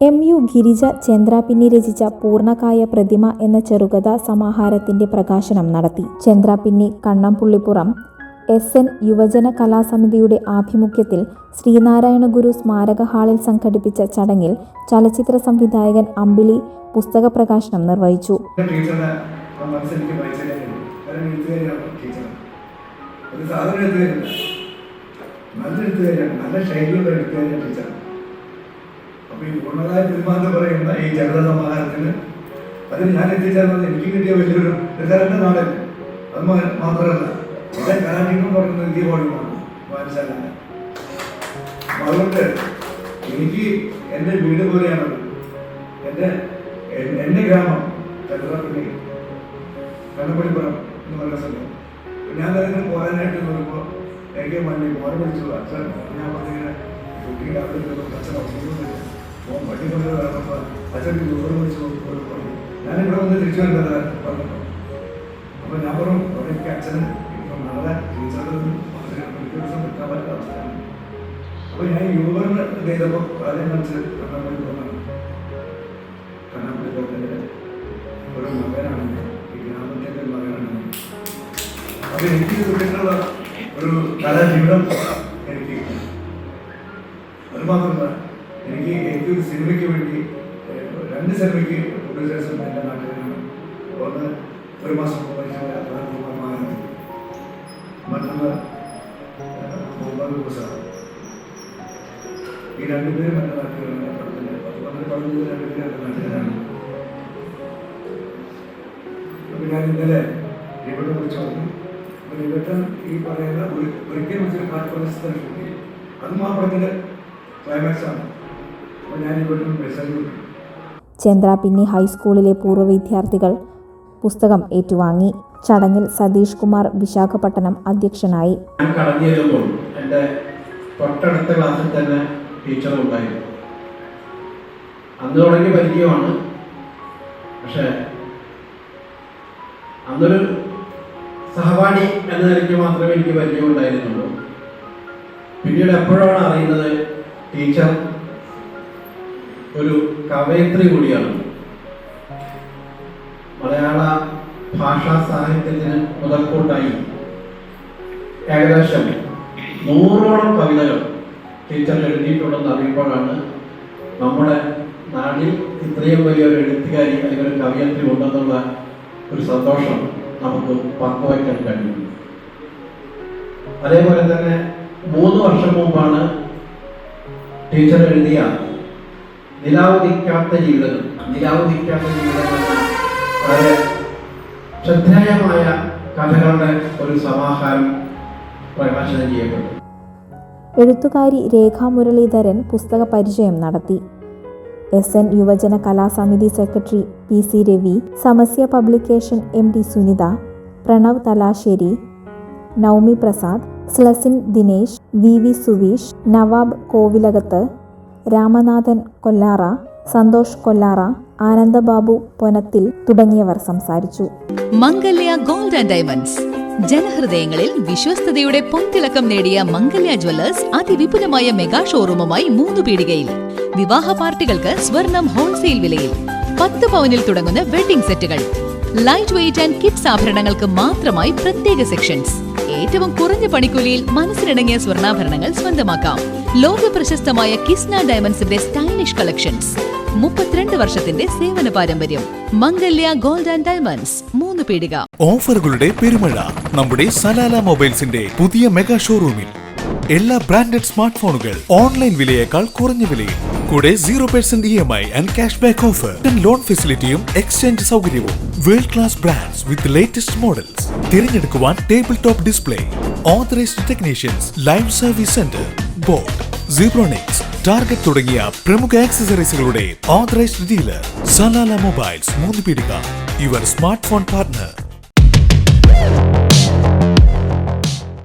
M U Girija Chandrapinni രചിച്ച പൂർണകായ പ്രതിമ എന്ന ചെറുകഥാ സമാഹാരത്തിന്റെ പ്രകാശനം നടത്തി. ചന്ദ്രാപിന്നി കണ്ണംപുള്ളിപ്പുറം എസ് എൻ യുവജന കലാസമിതിയുടെ ആഭിമുഖ്യത്തിൽ ശ്രീനാരായണ ഗുരു സ്മാരക ഹാളിൽ സംഘടിപ്പിച്ച ചടങ്ങിൽ ചലച്ചിത്ര സംവിധായകൻ അമ്പിളി പുസ്തക പ്രകാശനം നിർവഹിച്ചു. നല്ല ശൈലിയുള്ള വായിച്ചറിയാൻ കാരണം പ്രതിമ എന്ന് പറയുന്ന ഈ ജനത സമാഹാരത്തിന് അതിന് ഞാൻ എത്തിച്ചേർന്നത് എനിക്ക് കിട്ടിയ വലിയൊരു പ്രചാരണ നാടൻ അത് മാത്രമല്ല എന്റെ കലാടീകം പറയുന്നത് ബോഡിയുമാണ് വായനശാല അതുകൊണ്ട് എനിക്ക് എന്റെ വീട് പോലെയാണത് എന്റെ എൻ- എന്റെ ഗ്രാമം ചന്ദ്രപ്പള്ളി കണ്ണപ്പള്ളിപ്പുറം എന്ന് പറയുന്ന സ്ഥലം. ഞാൻ അതിന് പോരാനായിട്ട് നോക്കുമ്പോൾ എനിക്ക് വണ്ടി മോനെ വിളിച്ചു. അച്ഛൻ ഞാൻ പറഞ്ഞിങ്ങനെ കുട്ടിയുടെ അവിടെ അച്ഛൻ മോൻ വണ്ടി കൊണ്ട് വരണപ്പോൾ അച്ഛൻ ദൂരം വിളിച്ചു നോക്കുമ്പോൾ ഞാനിവിടെ വന്ന് തിരിച്ചു വരേണ്ടത് പറഞ്ഞപ്പോൾ അപ്പോൾ ഞാൻ പറഞ്ഞു അവിടെ എനിക്ക് അച്ഛന് ഇപ്പം നാളെ ഒരു ദിവസം നിൽക്കാൻ പറ്റാത്ത അവസ്ഥയാണ് അപ്പോൾ ഞാൻ യൂബറിന് ചെയ്തപ്പോൾ ആദ്യം കാണിച്ച് കണ്ണാമ്പള്ളി കണ്ണപ്പള്ളിപ്പുറത്തിന്റെ ഒരു മകനാണ്. ഈ ഗ്രാമത്തിന്റെ ഒരു മകനാണ് അപ്പോൾ എനിക്ക് കിട്ടിയിട്ടുള്ള ഒരു കലാജീവിതം എനിക്ക് അത് സിനിമയ്ക്ക് വേണ്ടി രണ്ട് സിനിമയ്ക്ക് പ്രൊഡ്യൂസേഴ്സ് എന്റെ നാട്ടിലാണ് ഒന്ന് ഒരു മാസം മറ്റൊന്ന് ഏഹ്, മുഹമ്മദ് ഹുസൈൻ ഈ രണ്ടുപേരും എന്റെ നാട്ടിലാണ് പടത്തിന്റെ പത്ത് പന്ത്രണ്ട് പതിനഞ്ച് രണ്ടുപേരും എന്റെ നാട്ടിലാണ്. അപ്പോൾ ഞാൻ ഇന്നലെ ഇവിടെ വിളിച്ചു പറഞ്ഞു ഈ പറയുന്ന ഒരു ഒരിക്കലും വെച്ചൊരു കാറ്റ് കിട്ടി അതും ആ പടത്തിന്റെ മെസ്സേജ് ചന്ദ്രാപിന്നി ഹൈസ്കൂളിലെ പൂർവ വിദ്യാർത്ഥികൾ പുസ്തകം ഏറ്റുവാങ്ങി. ചടങ്ങിൽ സതീഷ് കുമാർ വിശാഖപട്ടണം അധ്യക്ഷനായി. എന്റെ തൊട്ടടുത്ത ക്ലാസ്സിൽ തന്നെ ടീച്ചർ ഉണ്ടായിരുന്നു. അന്ന് തുടങ്ങിയ പരിചയമാണ്. പക്ഷേ അന്നൊരു സഹപാഠി എന്ന നിലയ്ക്ക് മാത്രമേ എനിക്ക് പരിചയം ഉണ്ടായിരുന്നുള്ളൂ പിന്നീട് എപ്പോഴാണ് അറിയുന്നത് ടീച്ചർ ഒരു കവയത്രി കൂടിയാണ്. മലയാള ഭാഷാ സാഹിത്യത്തിന് മുതൽക്കൂട്ടായി ഏകദേശം നൂറോളം കവിതകൾ ടീച്ചർ എഴുതിയിട്ടുണ്ടെന്ന് അറിയുമ്പോഴാണ് നമ്മുടെ നാട്ടിൽ ഇത്രയും വലിയൊരു എഴുത്തുകാരി അല്ലെങ്കിൽ ഒരു കവിയത്രി ഉണ്ടെന്നുള്ള ഒരു സന്തോഷം നമുക്ക് പങ്കുവയ്ക്കാൻ കഴിയും അതേപോലെ തന്നെ മൂന്ന് വർഷം മുമ്പാണ് ടീച്ചർ എഴുതിയ നിലാവുദിക്കാത്ത ജീവിതങ്ങൾ. നിലാവധിക്കാത്ത ജീവിതങ്ങൾ വളരെ ശ്രദ്ധേയമായ കഥകളുടെ ഒരു സമാഹാരം പ്രകാശനം ചെയ്യപ്പെട്ടു എഴുത്തുകാരി രേഖാ മുരളീധരൻ പുസ്തക പരിചയം നടത്തി. എസ് എൻ യുവജന കലാസമിതി secretary P C Ravi Samasya publication M D Sunitha Pranav Thalassery Naumi Prasad സ്ലസിൻ Dinesh V V Suveesh Nawab കോവിലകത്ത് രാമനാഥൻ കൊല്ലാറ സന്തോഷ് കൊല്ലാറ ആനന്ദബാബു പൊനത്തിൽ തുടങ്ങിയവർ സംസാരിച്ചു. Mangalya gold and diamonds. ജനഹൃദയങ്ങളിൽ വിശ്വസ്തയുടെ പൊൻതിളക്കം നേടിയ മംഗല്യ ജ്വല്ലേഴ്സ് അതിവിപുലമായ മെഗാ ഷോറൂമുമായി മൂന്ന് പീടികയിൽ. വിവാഹ പാർട്ടികൾക്ക് സ്വർണം ഹോൾസെയിൽ വിലയിൽ. പത്ത് പവനിൽ തുടങ്ങുന്ന വെഡിംഗ് സെറ്റുകൾ. ലൈറ്റ് വെയിറ്റ് ആൻഡ് കിഡ്സ് ആഭരണങ്ങൾക്ക് മാത്രമായി പ്രത്യേക സെക്ഷൻസ് ഏറ്റവും കുറഞ്ഞ പണിക്കൂലിയിൽ മനസ്സിലിണങ്ങിയ സ്വർണാഭരണങ്ങൾ സ്വന്തമാക്കാം. ലോക പ്രശസ്തമായ കിസ്ന ഡയമണ്ട്സിന്റെ സ്റ്റൈലിഷ് കളക്ഷൻസ് മുപ്പത്തിരണ്ട് വർഷത്തിന്റെ സേവന പാരമ്പര്യം. മംഗല്യ ഗോൾഡ് ആൻഡ് ഡയമണ്ട്സ് മൂന്ന് പീടിക. ഓഫറുകളുടെ പെരുമഴ നമ്മുടെ സലാല മൊബൈൽസിന്റെ പുതിയ മെഗാ ഷോറൂമിൽ എല്ലാ ബ്രാൻഡഡ് സ്മാർട്ട് ഫോണുകൾ ഓൺലൈൻ വിലയേക്കാൾ കുറഞ്ഞ വിലയിൽ. കൂടെ zero percent E M I and cash back offer loan ഫെസിലിറ്റിയും exchange സൗകര്യവും. World class brands with latest models തിരഞ്ഞെടുക്കുവാൻ table top display authorised technicians live service centre boat Zebronics Target തുടങ്ങിയ പ്രമുഖ ആക്സസറീസുകളുടെ authorised dealer Salalah mobiles മൂന്ന് പീടിക your smart phone partner